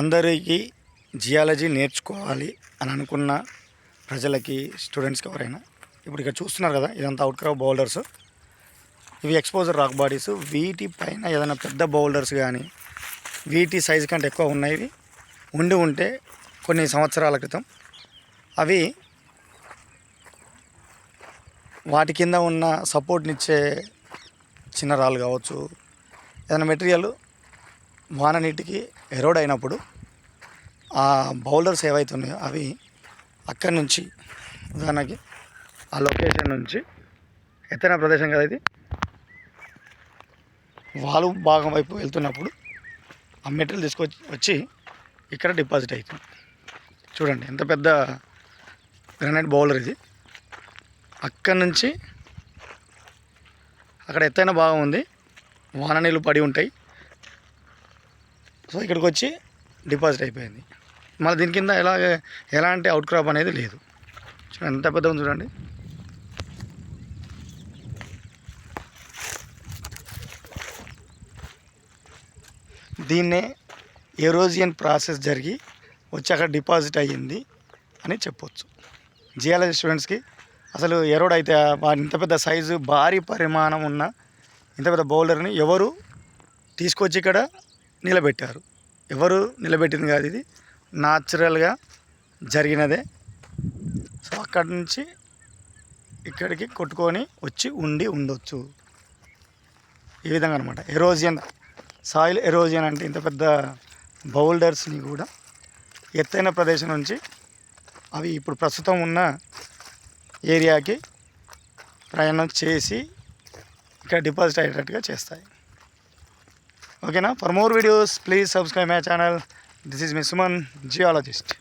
అందరికీ జియాలజీ నేర్చుకోవాలి అని అనుకున్న ప్రజలకి స్టూడెంట్స్కి ఎవరైనా ఇప్పుడు ఇక్కడ చూస్తున్నారు కదా ఇదంతా అవుట్ క్రాప్ బౌల్డర్స్. ఇవి ఎక్స్పోజర్ రాక్ బాడీస్. వీటి పైన ఏదైనా పెద్ద బౌల్డర్స్ కానీ వీటి సైజు కంటే ఎక్కువ ఉన్నాయి ఉండి ఉంటే కొన్ని సంవత్సరాల క్రితం అవి వాటి కింద ఉన్న సపోర్ట్నిచ్చే చిన్న రాళ్ళు కావచ్చు ఏదైనా మెటీరియల్ వాన నీటికి ఎరోడ్ అయినప్పుడు ఆ బౌలర్స్ ఏవైతే ఉన్నాయో అవి అక్కడి నుంచి ఉదాహరణకి ఆ లొకేషన్ నుంచి ఎత్తైన ప్రదేశం కదా ఇది? వాలు భాగం వైపు వెళ్తున్నప్పుడు ఆ మెటీరియల్ తీసుకొచ్చి వచ్చి ఇక్కడ డిపాజిట్ అవుతుంది. చూడండి ఎంత పెద్ద గ్రానైట్ బౌలర్ ఇది. అక్కడి నుంచి అక్కడ ఎత్తైన భాగం ఉంది. వాన నీళ్ళు పడి ఉంటాయి. సో ఇక్కడికి వచ్చి డిపాజిట్ అయిపోయింది. మళ్ళీ దీని కింద ఎలా ఎలాంటి అవుట్ క్రాప్ అనేది లేదు. చూడండి ఎంత పెద్ద ఉంది చూడండి. దీన్నే ఎరోజియన్ ప్రాసెస్ జరిగి వచ్చి అక్కడ డిపాజిట్ అయ్యింది అని చెప్పొచ్చు. జియాలజీ స్టూడెంట్స్కి అసలు ఎరోడ్ అయితే ఇంత పెద్ద సైజు భారీ పరిమాణం ఉన్న ఇంత పెద్ద బౌలర్ని ఎవరు తీసుకొచ్చి ఇక్కడ నిలబెట్టారు. ఎవరు నిలబెట్టింది కాదు ఇది. న్యాచురల్గా జరిగినదే. సో అక్కడి నుంచి ఇక్కడికి కొట్టుకొని వచ్చి ఉండి ఉండొచ్చు. ఈ విధంగా అనమాట ఎరోజియన్ సాయిల్ ఎరోజియన్ అంటే ఇంత పెద్ద బౌల్డర్స్ని కూడా ఎత్తైన ప్రదేశం నుంచి అవి ఇప్పుడు ప్రస్తుతం ఉన్న ఏరియాకి ప్రయాణం చేసి ఇక్కడ డిపాజిట్ అయ్యేటట్టుగా చేస్తాయి. ఓకేనా? For more videos please subscribe my channel this is me Suman geologist